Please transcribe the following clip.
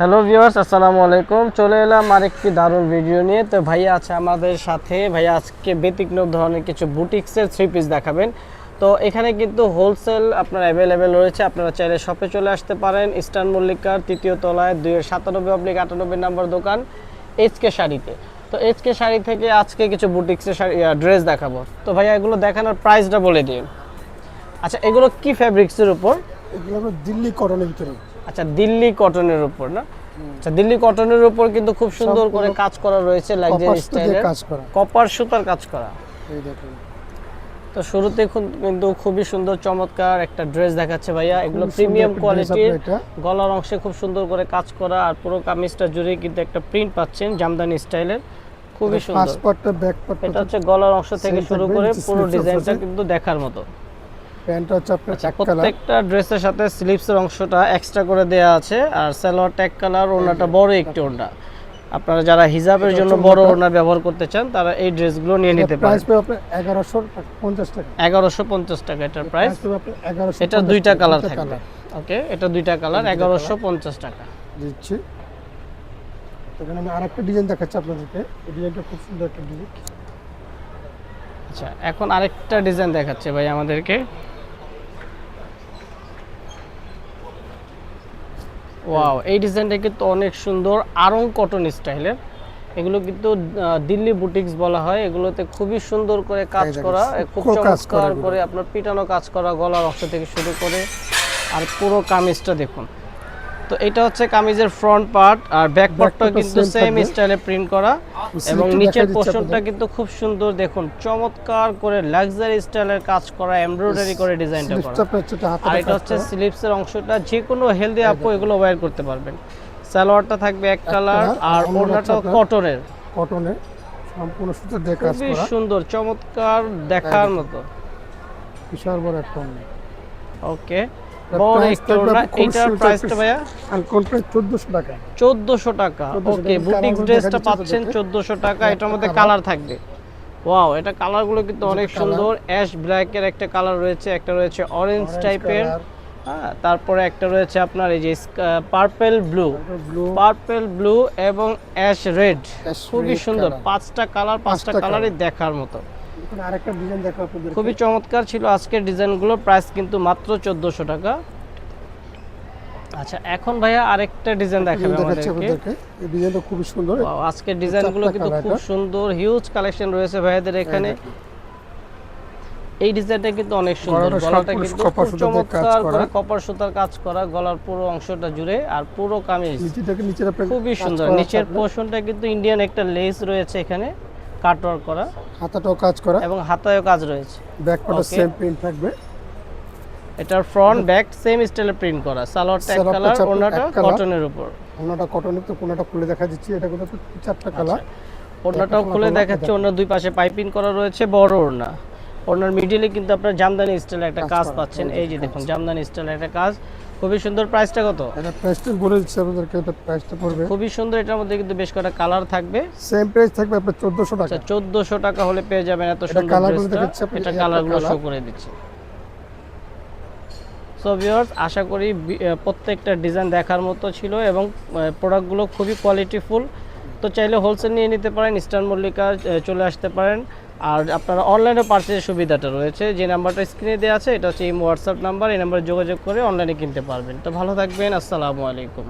Hello viewers, আসসালামু আলাইকুম। চলে এলাম আরেকটি দারুণ ভিডিও নিয়ে। তো ভাইয়া আছে আমাদের সাথে। ভাইয়া আজকে ব্যতিক্রম ধরনের কিছু বুটিক্সের থ্রি পিস দেখাবেন। তো এখানে কিন্তু হোলসেল আপনার অ্যাভেলেবেল রয়েছে। আপনারা চাইলে শপে চলে আসতে পারেন। ইস্টার্ন মল্লিকার তৃতীয় তলায় দুই সাতানব্বই অব্লিক আটানব্বই নম্বর দোকান এইচকে শাড়িতে। তো এইচকে শাড়ি থেকে আজকে কিছু বুটিক্সের শাড়ি ড্রেস দেখাবো। তো ভাইয়া এগুলো দেখানোর প্রাইসটা বলে দিন। আচ্ছা এগুলো কি ফ্যাব্রিক্সের উপর? এগুলো দিল্লি কটনের ভিতরে। আচ্ছা দিল্লি কটনের উপর না? আচ্ছা দিল্লি কটনের উপর কিন্তু খুব সুন্দর করে কাজ করা রয়েছে লাক্সারি স্টাইলের কাজ করা। কপার সুতার কাজ করা। এই দেখুন। তো শুরুতে কিন্তু খুবই সুন্দর চমৎকার একটা ড্রেস দেখাচ্ছে ভাইয়া। এগুলো প্রিমিয়াম কোয়ালিটির গলার অংশে খুব সুন্দর করে কাজ করা আর পুরো কামিজটা জুড়ে কিন্তু একটা প্রিন্ট পাচ্ছেন জামদানি স্টাইলের খুবই সুন্দর। এটা হচ্ছে গলার অংশ থেকে শুরু করে পুরো ডিজাইনটা কিন্তু দেখার মতো। প্যান্টটা হচ্ছে আপনার এক কালার। প্রত্যেকটা ড্রেসের সাথে স্লিপসের অংশটা এক্সট্রা করে দেয়া আছে আর সালোয়ার ট্যাগ কালার ওনাটা বড় একটি ওড়না। আপনারা যারা হিজাবের জন্য বড় ওড়না ব্যবহার করতে চান তারা এই ড্রেসগুলো নিয়ে নিতে প্রাইস পারেন। পাবে আপনার এগারোশো পঞ্চাশ টাকা। এগারোশো পঞ্চাশ টাকা এটার প্রাইস এটা দুইটা কালার থাকবে। ওকে এটা দুইটা কালার। এগারোশো পঞ্চাশ টাকা। দিচ্ছি। এখানে আমি আরেকটা ডিজাইন দেখাচ্ছি আপনাদেরকে। এই ডিজাইনটা খুব সুন্দর একটা ডিজাইন। আচ্ছা এখন আরেকটা ডিজাইন দেখাচ্ছে ভাই আমাদেরকে। ওয়াও এই ডিজাইনটা কিন্তু অনেক সুন্দর আরং কটন স্টাইলের এগুলো কিন্তু দিল্লি বুটিক্স বলা হয়। এগুলোতে খুবই সুন্দর করে কাজ করা খুব চমৎকার করে আপনার পিটানো কাজ করা গলার অংশ থেকে শুরু করে আর পুরো কামিজটা দেখুন। তো এটা হচ্ছে কামিজের ফ্রন্ট পার্ট আর ব্যাক পার্টটা কিন্তু সেম। স্টাইলে প্রিন্ট করা। এবং নিচের পোর্শনটা কিন্তু খুব সুন্দর দেখুন চমৎকার করে লাক্সারি স্টাইলের কাজ করা এমব্রয়ডারি করে ডিজাইনটা করা। আর এটা হচ্ছে স্লিপসের অংশটা যে কোনো হেলদি আপু এগুলো ওয়্যার করতে পারবেন। সালোয়ারটা থাকবে এক কালার আর ওড়নাটাও আপনার কটনের সম্পূর্ণ সুতো দিয়ে কাজ করা। সুন্দর চমৎকার দেখার মতো। বিশাল বড় একটা ওকে বড় একটা ওড়না এইটার প্রাইসটা ভাইয়া আর কোন চোদ্দোশো টাকা। চোদ্দোশো টাকা। ওকে। ড্রেসটা পাচ্ছেন টাকা এটার মধ্যে কালার। থাকবে। ওয়াও এটা কালারগুলো কিন্তু অনেক সুন্দর। অ্যাশ ব্ল্যাকের একটা কালার রয়েছে একটা রয়েছে অরেঞ্জ টাইপের হ্যাঁ তারপরে একটা রয়েছে আপনার এই যে পার্পেল ব্লু পার্পেল ব্লু এবং অ্যাশ রেড খুবই সুন্দর। পাঁচটা কালার পাঁচটা পাঁচটা কালারই দেখার মতো। এখানে আরেকটা ডিজাইন দেখো আপনাদের খুবই চমৎকার ছিল আজকের ডিজাইনগুলো প্রাইস কিন্তু মাত্র চোদ্দোশো টাকা। আচ্ছা এখন ভাইয়া আরেকটা ডিজাইন দেখাবে আমাদেরকে। আপনাদেরকে। এই ডিজাইনটা খুবই সুন্দর। Wow, আজকের ডিজাইনগুলো কিন্তু খুব সুন্দর হিউজ কালেকশন রয়েছে ভাইয়াদের এখানে। এই ডিজাইনটা কিন্তু অনেক সুন্দর। গলাটা কিন্তু কপার খুব সুতো দিয়ে কাজ চমৎকার করা। কপার সুতার কাজ করা গলার পুরো অংশটা জুড়ে আর পুরো কামিজ। নিচে থেকে নিচে আপনার খুবই সুন্দর। নিচের। পোর্শনটা কিন্তু ইন্ডিয়ান একটা লেস রয়েছে এখানে। কাটওয়ার্ক করা। হাতাটাও কাজ করা। এবং হাতায়ও কাজ রয়েছে। ব্যাক পার্টে সেম প্রিন্ট থাকবে। এটার ফ্রন্ট ব্যাক সেম স্টাইলে প্রিন্ট করা। সালোয়ারটা এক কালার ওনাটা। কটনের উপর। কোনটা কটনের তো কোনটা খুলে দেখা দিচ্ছি এটা কিন্তু চারটা কালার ওড়নাটাও colour খুলে দেখাচ্ছে দেখা- ওনার দুই পাশে পাইপিং করা রয়েছে বড় ওড়না। ওনার মিডিলে কিন্তু আপনার জামদানি স্টাইলে একটা কাজ পাচ্ছেন। এই যে দেখুন জামদানি স্টাইলে একটা কাজ। খুবই সুন্দর প্রাইসটা কত? এটা প্রাইসটা বলে দিচ্ছি আপনাদেরকে এটা প্রাইসটা পড়বে। খুবই সুন্দর এটার মধ্যে কিন্তু বেশ কয়টা কালার থাকবে। সেম প্রাইস থাকবে আপনার চোদ্দোশো টাকা। আচ্ছা চোদ্দোশো টাকা হলে পেয়ে যাবেন এত সুন্দর কালারগুলো দেখাচ্ছি আপনাকে, এটা কালারগুলো শো করে দিচ্ছি। সো ভিউয়ার্স আশা করি প্রত্যেকটা ডিজাইন দেখার মতো ছিল এবং প্রোডাক্টগুলো খুবই কোয়ালিটিফুল তো চাইলে হোলসেল নিয়ে নিতে পারেন ইস্টার্ন মল্লিকা চলে আসতে পারেন। আর আপনারা অনলাইনে পার্চেজের সুবিধাটা রয়েছে। যে নাম্বারটা স্ক্রিনে দেওয়া আছে, এটা হচ্ছে এই হোয়াটসঅ্যাপ নাম্বার এই নাম্বারে যোগাযোগ করে অনলাইনে কিনতে পারবেন। তো ভালো থাকবেন, আসসালামু আলাইকুম।